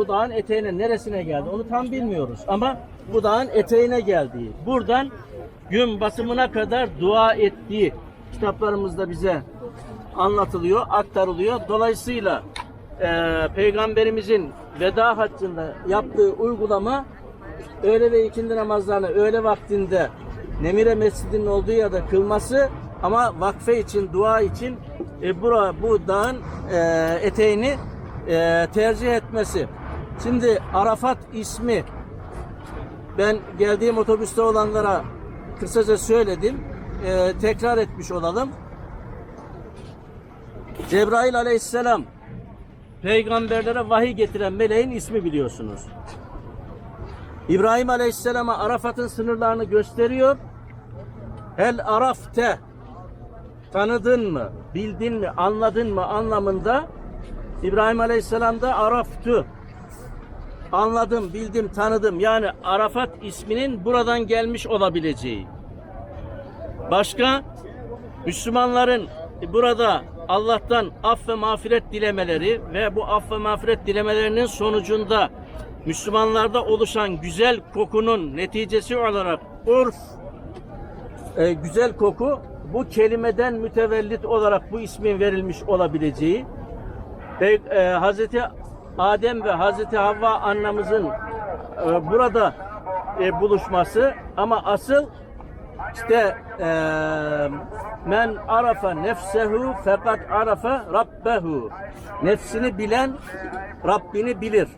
Bu dağın eteğine neresine geldi onu tam bilmiyoruz ama bu dağın eteğine geldiği. Buradan gün batımına kadar dua ettiği kitaplarımızda bize anlatılıyor, aktarılıyor. Dolayısıyla eee, Peygamberimizin veda haccında yaptığı uygulama öğle ve ikindi namazlarını öğle vaktinde Nemire Mescidi'nin olduğu yerde kılması ama vakfe için, dua için e, bura, bu dağın e, eteğini e, tercih etmesi. Şimdi Arafat ismi ben geldiğim otobüste olanlara kısaca söyledim. E, tekrar etmiş olalım. Cebrail aleyhisselam peygamberlere vahiy getiren meleğin ismi biliyorsunuz. İbrahim Aleyhisselam'a Arafat'ın sınırlarını gösteriyor. Hel arafte tanıdın mı, bildin mi, anladın mı anlamında İbrahim Aleyhisselam da araftı. Anladım, bildim, tanıdım. Yani Arafat isminin buradan gelmiş olabileceği. Başka Müslümanların burada Allah'tan af ve mağfiret dilemeleri ve bu af ve mağfiret dilemelerinin sonucunda Müslümanlarda oluşan güzel kokunun neticesi olarak urf e, güzel koku bu kelimeden mütevellit olarak bu ismin verilmiş olabileceği ve e, Hazreti Adem ve Hazreti Havva annemizin e, burada e, buluşması ama asıl işte e, men arafa nefsehu fakat arafa rabbehu nefsini bilen Rabbini bilir.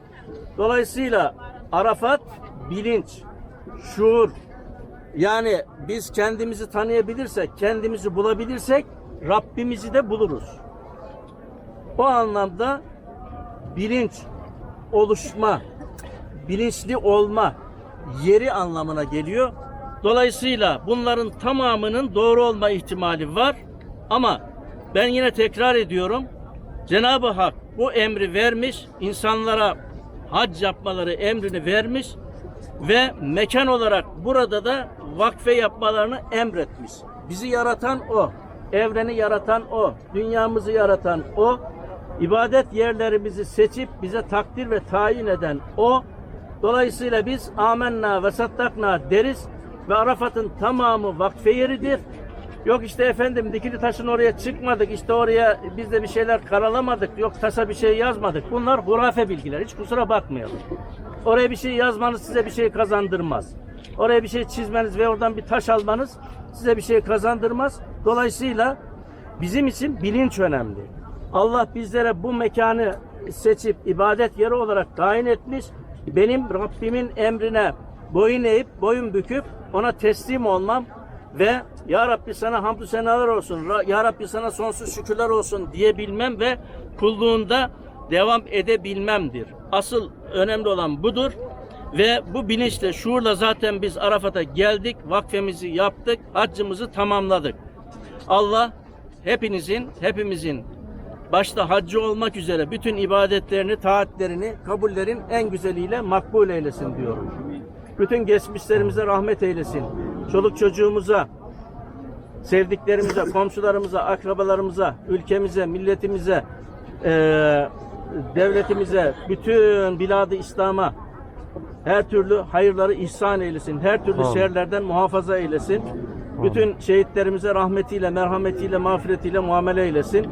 Dolayısıyla Arafat bilinç, şuur. Yani biz kendimizi tanıyabilirsek, kendimizi bulabilirsek Rabbimizi de buluruz. O anlamda bilinç, oluşma, bilinçli olma yeri anlamına geliyor. Dolayısıyla bunların tamamının doğru olma ihtimali var. Ama ben yine tekrar ediyorum. Cenab-ı Hak bu emri vermiş, insanlara hac yapmaları emrini vermiş ve mekan olarak burada da vakfe yapmalarını emretmiş. Bizi yaratan O, evreni yaratan O, dünyamızı yaratan O, ibadet yerlerimizi seçip bize takdir ve tayin eden O. Dolayısıyla biz amenna ve sattakna deriz ve Arafat'ın tamamı vakfe yeridir. Yok işte efendim dikili taşın oraya çıkmadık, işte oraya biz de bir şeyler karalamadık, yok tasa bir şey yazmadık. Bunlar hurafe bilgiler, hiç kusura bakmayalım. Oraya bir şey yazmanız size bir şey kazandırmaz. Oraya bir şey çizmeniz ve oradan bir taş almanız size bir şey kazandırmaz. Dolayısıyla bizim için bilinç önemli. Allah bizlere bu mekanı seçip ibadet yeri olarak tayin etmiş. Benim Rabbimin emrine boyun eğip boyun büküp ona teslim olmam ve Ya Rabbi sana hamdü senalar olsun, Ya Rabbi sana sonsuz şükürler olsun diyebilmem ve kulluğunda devam edebilmemdir. Asıl önemli olan budur. Ve bu bilinçle, şuurla zaten biz Arafat'a geldik, vakfemizi yaptık, haccımızı tamamladık. Allah hepinizin, hepimizin başta haccı olmak üzere bütün ibadetlerini, taatlerini, kabullerin en güzeliyle makbul eylesin diyorum. Bütün geçmişlerimize rahmet eylesin. Çoluk çocuğumuza, sevdiklerimize, komşularımıza, akrabalarımıza, ülkemize, milletimize, eee, devletimize, bütün biladı İslam'a her türlü hayırları ihsan eylesin. Her türlü Amin. şerlerden muhafaza eylesin. Bütün şehitlerimize rahmetiyle, merhametiyle, mağfiretiyle muamele eylesin.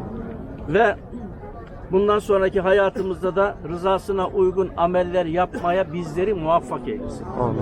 Ve bundan sonraki hayatımızda da rızasına uygun ameller yapmaya bizleri muvaffak eylesin. Amin.